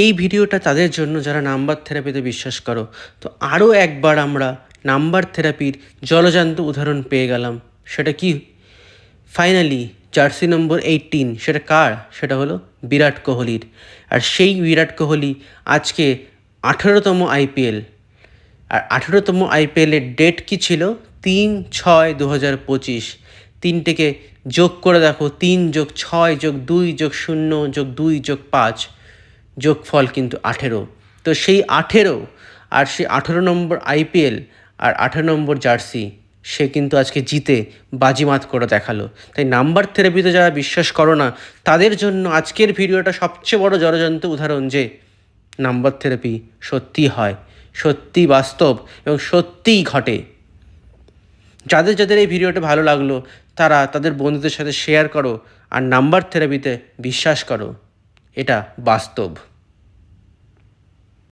এই ভিডিওটা তাদের জন্য যারা নাম্বার থেরাপিতে বিশ্বাস করো, তো আরও একবার আমরা নাম্বার থেরাপির জলজান্ত উদাহরণ পেয়ে গেলাম। সেটা কি? ফাইনালি জার্সি নম্বর এইটিন সেটা কার? সেটা হলো বিরাট কোহলির। আর সেই বিরাট কোহলি আজকে আঠেরোতম আইপিএল আর আঠেরোতম আইপিএলের ডেট কি ছিল? তিন ছয় দু হাজার পঁচিশ। তিনটেকে যোগ করে দেখো, তিন যোগ ছয় যোগ দুই যোগ শূন্য যোগ দুই যোগ পাঁচ। যোগফল কিন্তু আঠেরো। তো সেই আঠেরো আর সেই আঠেরো নম্বর আইপিএল আর আঠেরো নম্বর জার্সি, সে কিন্তু আজকে জিতে বাজিমাত করে দেখাল। তাই নাম্বার থেরাপিতে যারা বিশ্বাস করো না, তাদের জন্য আজকের ভিডিওটা সবচেয়ে বড় জলজন্ত উদাহরণ যে নাম্বার থেরাপি সত্যি হয় সত্যি বাস্তব এবং সত্যিই ঘটে। যাদের যাদের এই ভিডিওটা ভালো লাগল, তারা তাদের বন্ধুদের সাথে শেয়ার করো আর নাম্বার থেরাপিতে বিশ্বাস করো। এটা বাস্তব।